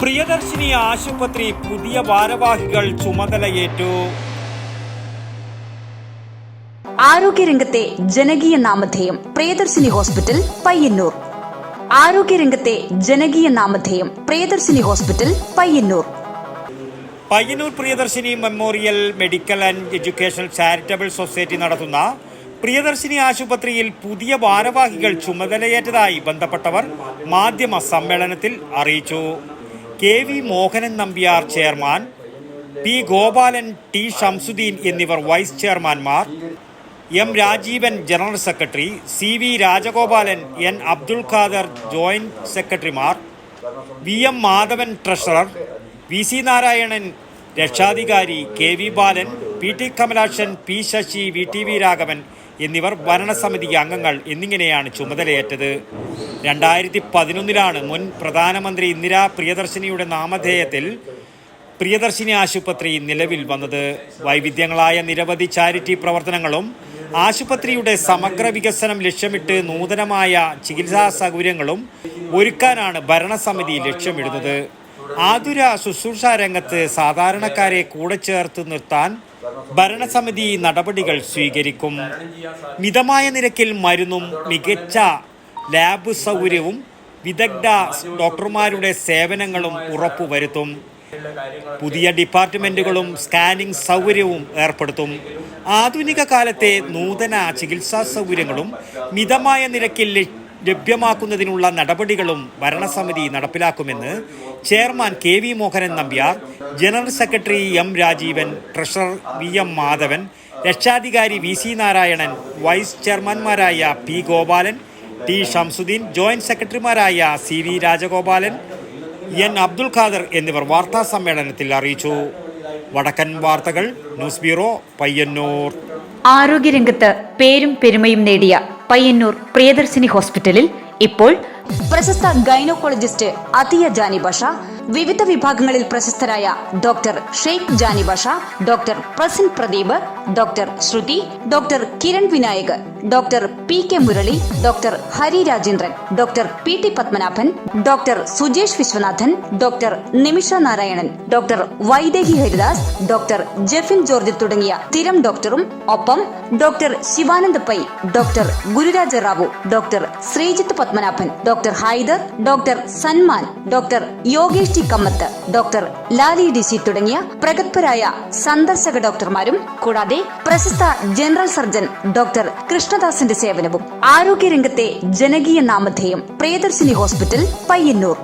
പ്രിയദർശിനി ആശുപത്രി പുതിയ ഭാരവാഹികൾ ചുമതലയേറ്റു. ആരോഗ്യരംഗത്തെ ജനകീയ നാമധേയം പ്രിയദർശിനി ഹോസ്പിറ്റൽ പയ്യന്നൂർ. ആരോഗ്യരംഗത്തെ ജനകീയ നാമധേയം Priyadarshini hospital Payyanur. Payyanur Priyadarshini memorial medical and education charitable society നടത്തുന്ന പ്രിയദർശിനി ആശുപത്രിയിൽ പുതിയ ഭാരവാഹികൾ ചുമതലയേറ്റതായി ബന്ധപ്പെട്ടവർ മാധ്യമ സമ്മേളനത്തിൽ അറിയിച്ചു. K V Mohanan Nambiar chairman P Gopalan T Shamsuddin എന്നിവർ vice ചെയർമാൻമാർ M Rajeevan general secretary C V Rajagopalan N Abdul Khader joint സെക്രട്ടറിമാർ V M Madhavan treasurer V C Narayanan രക്ഷാധികാരി K V Balan P T Kamalakshan P Sasi V T V Raghavan എന്നിവർ ഭരണസമിതി അംഗങ്ങൾ എന്നിങ്ങനെയാണ് ചുമതലയേറ്റത്. രണ്ടായിരത്തി പതിനൊന്നിലാണ് മുൻ പ്രധാനമന്ത്രി ഇന്ദിരാ പ്രിയദർശിനിയുടെ നാമധേയത്തിൽ പ്രിയദർശിനി ആശുപത്രി നിലവിൽ വന്നത്. വൈവിധ്യങ്ങളായ നിരവധി ചാരിറ്റി പ്രവർത്തനങ്ങളും ആശുപത്രിയുടെ സമഗ്ര വികസനം ലക്ഷ്യമിട്ട് നൂതനമായ ചികിത്സാ സൗകര്യങ്ങളും ഒരുക്കാനാണ് ഭരണസമിതി ലക്ഷ്യമിടുന്നത്. ആതുര ശുശ്രൂഷ രംഗത്ത് സാധാരണക്കാരെ കൂടെ ചേർത്ത് നിർത്താൻ ഭരണസമിതി നടപടികൾ സ്വീകരിക്കും. മിതമായ നിരക്കിൽ മരുന്നും മികച്ച ലാബ് സൗകര്യവും വിദഗ്ധ ഡോക്ടർമാരുടെ സേവനങ്ങളും ഉറപ്പുവരുത്തും. പുതിയ ഡിപ്പാർട്ട്മെന്റുകളും സ്കാനിംഗ് സൗകര്യവും ഏർപ്പെടുത്തും. ആധുനിക കാലത്തെ നൂതന ചികിത്സാ സൗകര്യങ്ങളും മിതമായ നിരക്കിൽ ലഭ്യമാക്കുന്നതിനുള്ള നടപടികളും ഭരണസമിതി നടപ്പിലാക്കുമെന്ന് chairman K V Mohanan Nambiar general secretary M Rajeevan treasurer V M Madhavan രക്ഷാധികാരി V C Narayanan vice ചെയർമാൻമാരായ P Gopalan T Shamsuddin joint സെക്രട്ടറിമാരായ C V Rajagopalan N Abdul Khader എന്നിവർ വാർത്താ സമ്മേളനത്തിൽ അറിയിച്ചു. വടക്കൻ വാർത്തകൾ ന്യൂസ് ബ്യൂറോ പയ്യന്നൂർ. ആരോഗ്യരംഗത്ത് പേരും പെരുമയും നേടിയ പയ്യന്നൂർ പ്രിയദർശിനി ഹോസ്പിറ്റലിൽ ഇപ്പോൾ പ്രശസ്ത ഗൈനക്കോളജിസ്റ്റ് അതിയ ജാനി ബഷ വിവിധ വിഭാഗങ്ങളിൽ പ്രശസ്തരായ doctor Sheikh Jani Basha doctor Prasin Pradeep doctor Shruthi doctor Kiran Vinayak doctor P K Murali doctor Hari Rajendran doctor P T Padmanabhan doctor Sujesh Viswanathan doctor Nimisha Narayanan doctor Vaidehi Haridas doctor Jefin George തുടങ്ങിയ സ്ഥിരം ഡോക്ടറും ഒപ്പം doctor Shivanand Pai doctor Gururaja Rao doctor Sreejith Padmanabhan doctor Haider doctor Sanman doctor Yogesh T Kamath doctor Lali DC തുടങ്ങിയ പ്രഗത്ഭരായ സന്ദർശക ഡോക്ടർമാരും കൂടാതെ പ്രശസ്ത ജനറൽ സർജൻ ഡോക്ടർ കൃഷ്ണദാസിന്റെ സേവനവും ആരോഗ്യരംഗത്തെ ജനകീയ നാമധേയം പ്രിയദർശിനി ഹോസ്പിറ്റൽ പയ്യന്നൂർ.